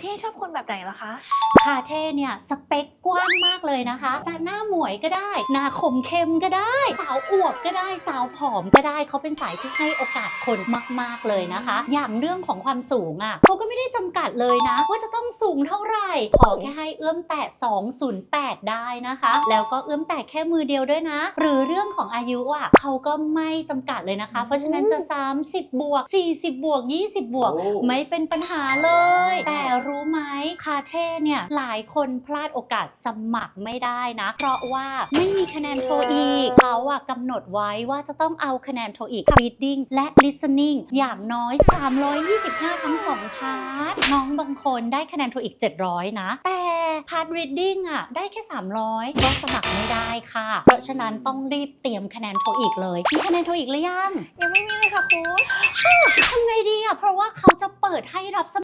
เท่ชอบคนแบบไหนเหรอคะ คาเท่เนี่ยสเปคกว้างมากเลยนะคะ จะหน้าหมวยก็ได้ หน้าคมเข้มก็ได้ สาวอวบก็ได้ สาวผอมก็ได้ เขาเป็นสายที่ให้โอกาสคนมาก ๆเลยนะคะ อย่างเรื่องของความสูงอะเขาก็ไม่ได้จำกัดเลยนะ ว่าจะต้องสูงเท่าไหร่ ขอแค่ให้เอื้อมแตะ 208 ได้นะคะ แล้วก็เอื้อมแตะแค่มือเดียวด้วยนะ หรือเรื่องของอายุอะเขาก็ไม่จำกัดเลยนะคะ เพราะฉะนั้นจะ 30 บวก 40 บวก 20 บวกโอ้ไม่เป็นปัญหาเลย แต่รู้ไหมคาเท่เนี่ยหลายคนพลาดโอกาสสมัครไม่ได้นะ เพราะว่าไม่มีคะแนนโทอีกเขาอะกำหนดไว้ว่าจะต้องเอาคะแนนโทอีก reading และ listening อย่างน้อย 325 ทั้งสองพาร์ทน้องบางคนได้คะแนนโทอีก 700 นะ แต่พาร์ท reading อะได้แค่ 300 ก็สมัครไม่ได้ค่ะ เพราะฉะนั้นต้องรีบเตรียมคะแนนโทอีกเลยมีคะแนนโทอีกหรือยังยังไม่มีเลยค่ะครูทำไงดีอะเพราะว่าเขาจะเปิดให้รับส